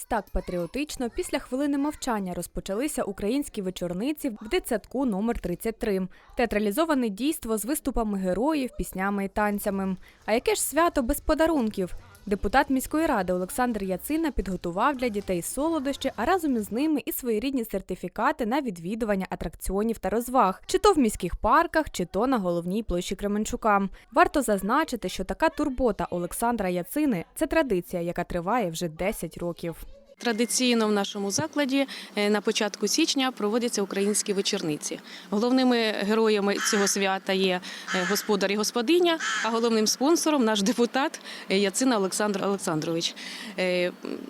так патріотично після хвилини мовчання розпочалися українські вечорниці в дитсадку номер 33 Театралізоване дійство з виступами героїв, піснями і танцями. А яке ж свято без подарунків? Депутат міської ради Олександр Яцина підготував для дітей солодощі, а разом із ними і своєрідні сертифікати на відвідування атракціонів та розваг, чи то в міських парках, чи то на головній площі Кременчука. Варто зазначити, що така турбота Олександра Яцини це традиція, яка триває вже 10 років. Традиційно в нашому закладі е, на початку січня проводяться українські вечорниці. Головними героями цього свята є е, господар і господиня, а головним спонсором наш депутат е, Яцина Олександр Олександрович.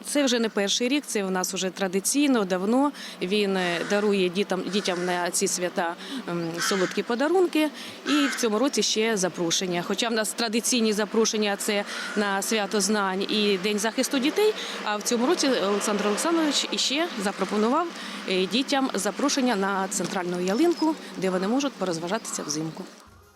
Це вже не перший рік, це у нас вже традиційно, давно. Він дарує дітям, дітям на ці свята солодкі подарунки. І в цьому році ще запрошення. Хоча в нас традиційні запрошення це на свято знань і День захисту дітей. А в цьому році Олександр Олександрович іще запропонував е, дітям запрошення на центральну ялинку, де вони можуть порозважатися взимку.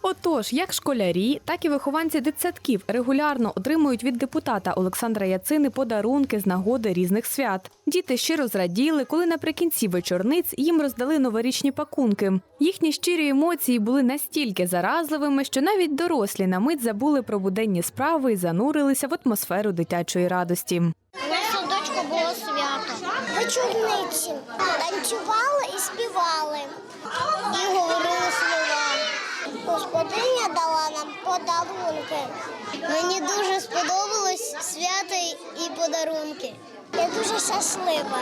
Отож, як школярі, так і вихованці дитсадків регулярно отримують від депутата Олександра Яцини подарунки з нагоди різних свят. Діти щиро зраділи, коли наприкінці вечорниць їм роздали новорічні пакунки. Їхні щирі емоції були настільки заразливими, що навіть дорослі на мить забули про буденні справи і занурилися в атмосферу дитячої радості. У нас у дочку було свято. Вечорниці. Танцювали і співали. І говорили слова. Господиня дала нам подарунки. Мені дуже сподобалось свято і подарунки. Я дуже щаслива.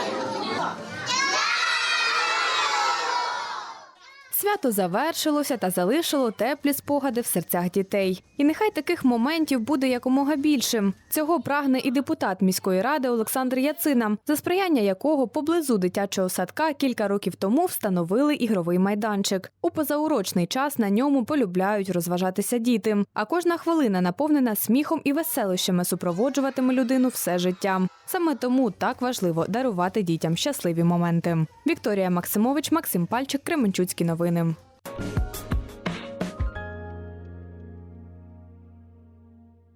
Свято завершилося та залишило теплі спогади в серцях дітей. І нехай таких моментів буде якомога більше. Цього прагне і депутат міської ради Олександр Яцина, за сприяння якого поблизу дитячого садка кілька років тому встановили ігровий майданчик. У позаурочний час на ньому полюбляють розважатися діти. А кожна хвилина наповнена сміхом і веселощами супроводжуватиме людину все життя. Саме тому так важливо дарувати дітям щасливі моменти. Вікторія Максимович, Максим Пальчик, Кременчуцькі новини. Єдиним.